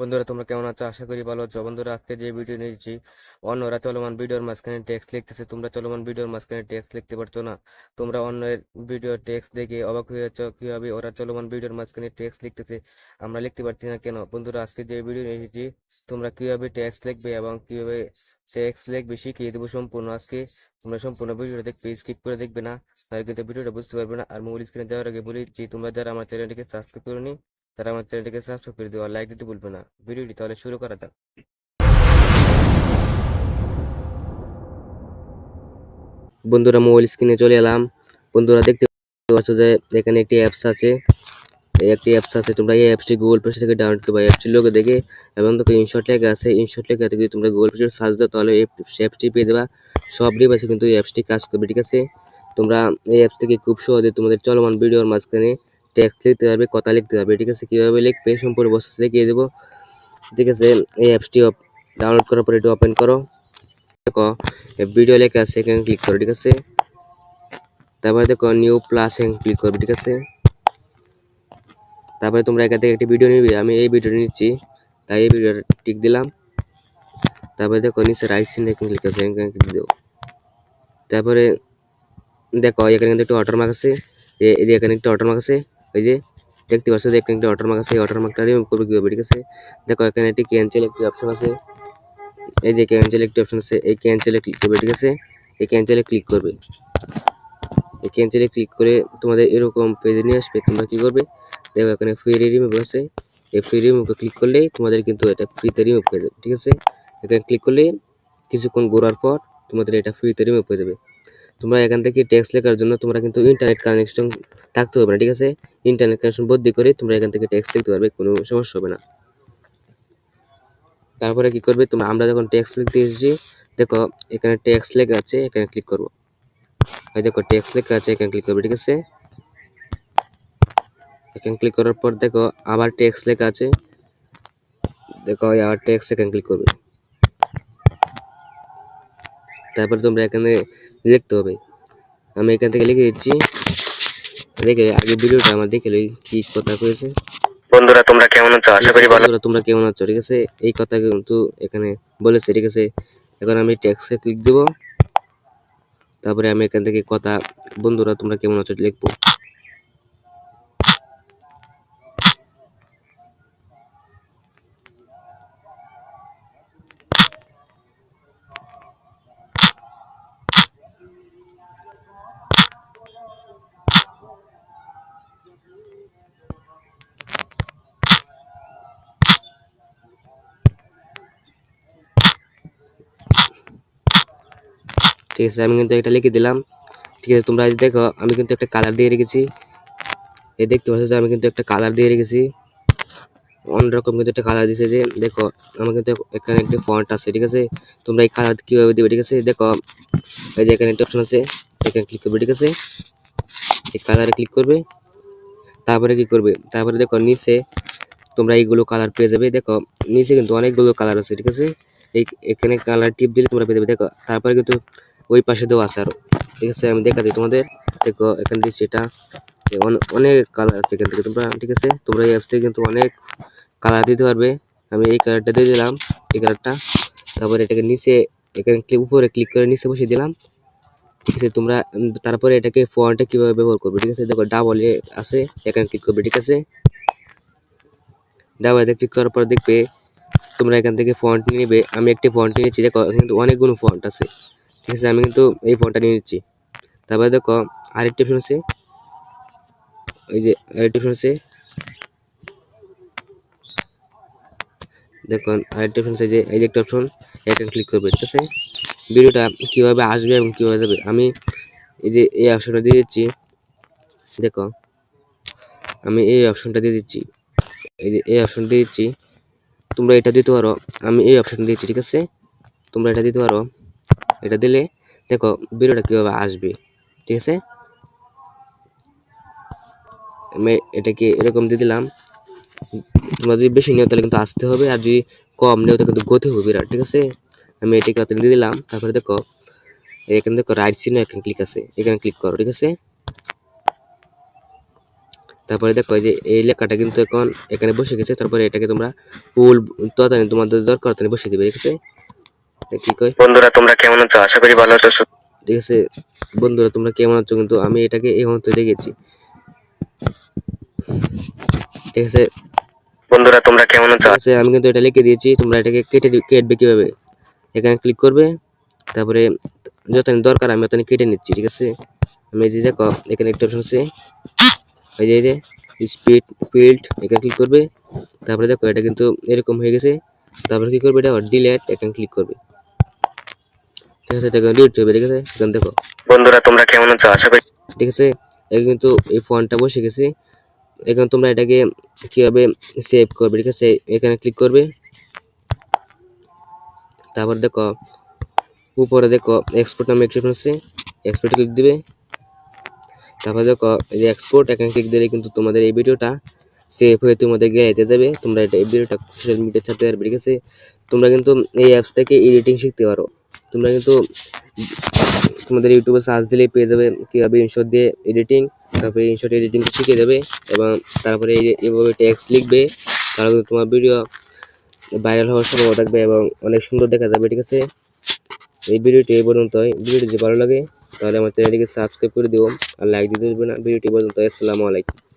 বন্ধুরা, তোমরা কেমন আছো? আশা করি ভালো আছো। বন্ধুরা, আজকে যে ভিডিও নিয়েছি অন্যরা চলমান ভিডিওর মাঝখানে টেক্সট লিখতেছে। তোমরা চলমান ভিডিওর মাঝখানে টেক্সট লিখতে পারছ না। তোমরা অন্যের ভিডিও টেক্সট দেখে অবাক হয়ে যাচ্ছ কীভাবে ওরা চলমান ভিডিওর মাঝখানে টেক্সট লিখতেছে। আমরা লিখতে পারছি না কেন? বন্ধুরা, আজকে যে ভিডিও নিয়েছি তোমরা কীভাবে টেক্সট লিখবে এবং কীভাবে টেক্সট লিখবে শিখিয়ে দেবো সম্পূর্ণ। আজকে তোমরা সম্পূর্ণ ভিডিওটা দেখবে স্কিপ করে দেখবে না। তাহলে কিন্তু ভিডিওটা বুঝতে পারবে না। আর মোবাইল স্ক্রিনে দেওয়ার আগে বলি যে, তোমরা যারা আমার চ্যানেলটিকে সাবস্ক্রাইব করোনি তারা আমার চ্যানেলটিকে সাবস্ক্রাইব করে দিও আর লাইক দিতে ভুলবে না। ভিডিওটি তাহলে শুরু করা যাক। বন্ধুরা মোবাইল স্ক্রিনে চলে এলাম। বন্ধুরা, দেখতে পাচ্ছ যে এখানে একটি অ্যাপস আছে। এই একটি অ্যাপস আছে, তোমরা এই অ্যাপসটি গুগল প্লে থেকে ডাউনলোড করবে অ্যাপসটির লোকে দেখে এবং তোকে ইনশট লেখা আছে। ইনশট লেখা থেকে তোমরা গুগল প্লে সার্চ দাও, তাহলে এই অ্যাপসটি পেয়ে দেবা সব ডিভাইসে কিন্তু এই অ্যাপসটি কাজ করবে, ঠিক আছে? তোমরা এই অ্যাপস থেকে খুব সহজে তোমাদের চলমান ভিডিওর মাঝখানে টেক্সট লিখতে পারবে কথা লিখতে পারবে ঠিক আছে? কীভাবে লিখবে? সম্পূর্ণ বসে দেখিয়ে দেবো। ঠিক আছে? এই অ্যাপসটি ডাউনলোড করার পর এটি ওপেন করো। দেখো ভিডিও লেখা আছে, এখানে ক্লিক করো, ঠিক আছে? তারপরে দেখো নিউ প্লাস এখানে ক্লিক করবে, ঠিক আছে? তারপরে তোমরা এখান থেকে একটি ভিডিও নিবে। আমি এই ভিডিওটি নিচ্ছি। তাই এই ভিডিওটা টিক দিলাম। তারপরে দেখো, নিচে রাইট সিন এখানে ক্লিক আছে, এখানে ক্লিক তারপরে দেখো, এখানে কিন্তু একটা ওয়াটারমার্ক আছে। এ- এই যে এখানে একটা ওয়াটারমার্ক আছে। এই যে দেখতে পাচ্ছ যে একটা ওয়াটারমার্ক আছে, এই ওয়াটারমার্কটা রিমুভ করবে কীভাবে ঠিক আছে? দেখো, এখানে একটি ক্যান্সেল একটি অপশন আছে। এই যে ক্যান্সেল একটি অপশন আছে, এই ক্যান্সেলে ক্লিক করবে, ঠিক আছে? এই ক্যান্সেলে ক্লিক করবে। এই ক্যান্সেলে ক্লিক করে তোমাদের এরকম পেজে নিয়ে আসবে, তোমরা কি করবে? দেখো, এখানে ফ্রি রিমুভ আছে। এই ফ্রি রিমুভে ক্লিক করলেই তোমাদের কিন্তু এটা ফ্রিতে রিমুভ হয়ে যাবে, ঠিক আছে? এখানে ক্লিক করলে কিছুক্ষণ ঘোরার পর তোমাদের এটা ফ্রিতে রিমুভ হয়ে যাবে। তোমরা এখান থেকে টেক্সট লেখার জন্য তোমরা কিন্তু ইন্টারনেট কানেকশন থাকতে হবে না, ঠিক আছে? ইন্টারনেট কানেকশন বদলি করে তোমরা এখান থেকে টেক্সট লিখতে পারবে, কোনো সমস্যা হবে না। তারপরে কি করবে তোমরা, আমরা যখন টেক্সট লিখতে এসেছি, দেখো এখানে টেক্সট লেখা আছে, এখানে ক্লিক করব। দেখো টেক্সট লেখা আছে, এখানে ক্লিক করবে, ঠিক আছে? এখানে ক্লিক করার পর দেখো আবার টেক্সট লেখা আছে, দেখো আবার টেক্সট এখানে ক্লিক করবে। তারপরে তোমরা এখানে লিখতে হবে। আমি এখান থেকে লিখে দিচ্ছি। দেখে আগে ভিডিওটা আমার দেখে লই কি কথা কয়েছে বন্ধুরা তোমরা কেমন আছো? আশা করি ভালো আছো তোমরা কেমন আছো? ঠিক আছে? এই কথা কিন্তু এখানে বলেছে ঠিক আছে? এখন আমি টেক্সটে ক্লিক দেব। তারপরে আমি এখান থেকে কথা বন্ধুরা তোমরা কেমন আছো? লিখব। ঠিক আছে, আমি কিন্তু এটা লিখে দিলাম। ঠিক আছে, তোমরা দেখো, আমি কিন্তু একটা কালার দিয়ে রেখেছি। এই দেখতে পাচ্ছ যে আমি কিন্তু একটা কালার দিয়ে রেখেছি। অন্যরকম কিন্তু একটা কালার দিয়েছে যে, দেখো, আমার কিন্তু এখানে একটি ফন্ট আছে, ঠিক আছে? তোমরা এই কালার কীভাবে দেবে, ঠিক আছে? দেখো, এই যে এখানে একটা অপশন আছে, এখানে ক্লিক করবে, ঠিক আছে? এই কালারে ক্লিক করবে, তারপরে কি করবে? তারপরে দেখো, নিচে তোমরা এইগুলো কালার পেয়ে যাবে। দেখো, নিচে কিন্তু অনেকগুলো কালার আছে, ঠিক আছে? এই, এখানে কালার টিপ দিলে তোমরা পেয়ে যাবে। দেখো, তারপরে কিন্তু ওই পাশে দেওয়া আছে আরও। ঠিক আছে, আমি দেখা দিই তোমাদের। দেখো, এখান থেকে সেটা অন- অনেক কালার আছে এখান থেকে। তোমরা, ঠিক আছে, তোমরা এই অ্যাপস থেকে কিন্তু অনেক কালার দিতে পারবে। আমি এই কালারটা দিয়ে দিলাম, এই কালারটা তারপরে এটাকে নিচে, এখানে ক্লিক উপরে ক্লিক করে নিচে বসিয়ে দিলাম। ঠিক আছে, তোমরা তারপরে এটাকে ফন্টে কীভাবে ব্যবহার করবে? ঠিক আছে, দেখো ডাবল এ আছে, এখানে ক্লিক করবে, ঠিক আছে? ডাবল ক্লিক করার পর দেখবে, তোমরা এখান থেকে ফন্ট নেবে। আমি একটি ফন্ট নিয়েছি দেখো কিন্তু অনেকগুলো ফন্ট আছে। ঠিক আছে, আমি কিন্তু এই ফোনটা নিয়ে নিচ্ছি। তারপরে দেখো, আরেকটি অপশন আছে। এই যে আরেকটি অপশন আছে। দেখুন, আরেকটি অপশন আছে যে, এই যে একটা অপশন এখানে ক্লিক করবে, ঠিক আছে? ভিডিওটা কীভাবে আসবে এবং কীভাবে যাবে? আমি এই যে এই অপশনটা দিয়ে দিচ্ছি। দেখো, আমি এই অপশনটা দিয়ে দিচ্ছি। এই যে এই অপশন দিয়ে দিচ্ছি। তোমরা এটা দিতে পারো। আমি এই অপশন দিচ্ছি, ঠিক আছে? তোমরা এটা দিতে পারো। এটা দিলে দেখো ভিডিওটা কীভাবে আসবে, ঠিক আছে? আমি এটাকে এরকম দিয়ে দিলাম। তোমরা যদি বেশি নিও তাহলে কিন্তু আসতে হবে, আর যদি কম নিও তাহলে কিন্তু গতি হবে বিরাট, ঠিক আছে? আমি এটাকে অত দিয়ে দিলাম, তারপরে দেখো, এখানে দেখো রাইট সিনে এখানে ক্লিক আছে, এখানে ক্লিক করো, ঠিক আছে? তারপরে দেখো যে এই লেখাটা কিন্তু এখন এখানে বসে গেছে, তারপরে এটাকে তোমরা ফুল তাড়াতাড়ি তোমাদের দরকার বসে দিবে, ঠিক আছে? কি বন্ধুরা তোমরা কেমন আছো? আশা করি ভালো আছো ঠিক আছে বন্ধুরা তোমরা কেমন আছো? কিন্তু আমি এটাকে এই মুহূর্তে দেখেছি। ঠিক আছে। বন্ধুরা তোমরা কেমন আছো? আছে আমি কিন্তু এটা লিখে দিয়েছি। তোমরা এটাকে কেটে কেটবে কীভাবে? এখানে ক্লিক করবে তারপরে যতদিন দরকার আমি ততদিন কেটে নিচ্ছি ঠিক আছে? আমি যে দেখো এখানে একটা অপশন আছে। এই যে এই যে স্পিড ফিল্ড এখানে ক্লিক করবে। তারপরে দেখো এটা কিন্তু এরকম হয়ে গেছে। তারপরে কি করবে? এটা ডিলেট এখানে ক্লিক করবে। ঠিক আছে ডিলিট হবে ঠিক আছে এখানে দেখো। বন্ধুরা তোমরা কেমন আছো? আশা করি ঠিক আছে? এখন কিন্তু এই ফোনটা বসে গেছে। এখন তোমরা এটাকে কীভাবে সেভ করবে ঠিক আছে? এখানে ক্লিক করবে। তারপর দেখো উপরে দেখো এক্সপোর্ট নামে একটা আছে। এক্সপোর্টে ক্লিক দিবে। তারপর দেখো এই যে এক্সপোর্ট এখানে ক্লিক দিলে কিন্তু তোমাদের এই ভিডিওটা সেভ হয়ে তোমাদের গ্যালারিতে যাবে। তোমরা এটা এই ভিডিওটা সোশ্যাল মিডিয়া ছাড়তে পারবে ঠিক আছে? তোমরা কিন্তু এই অ্যাপস থেকে এডিটিং শিখতে পারো। তোমরা কিন্তু তোমাদের ইউটিউবে সার্চ দিলেই পেয়ে যাবে কীভাবে ইনশট দিয়ে এডিটিং তারপরে ইনশট এডিটিং শিখে যাবে এবং তারপরে এভাবে টেক্সট লিখবে, তাহলে তোমার ভিডিও ভাইরাল হওয়ার সম্ভাবনা থাকবে এবং অনেক সুন্দর দেখা যাবে, ঠিক আছে? এই ভিডিওটি এই পর্যন্তই। ভিডিওটি যদি ভালো লাগে, তাহলে আমার চ্যানেলটিকে সাবস্ক্রাইব করে দিও আর লাইক দিতে ভুলবে না। ভিডিওটি পর্যন্ত আসসালামু আলাইকুম।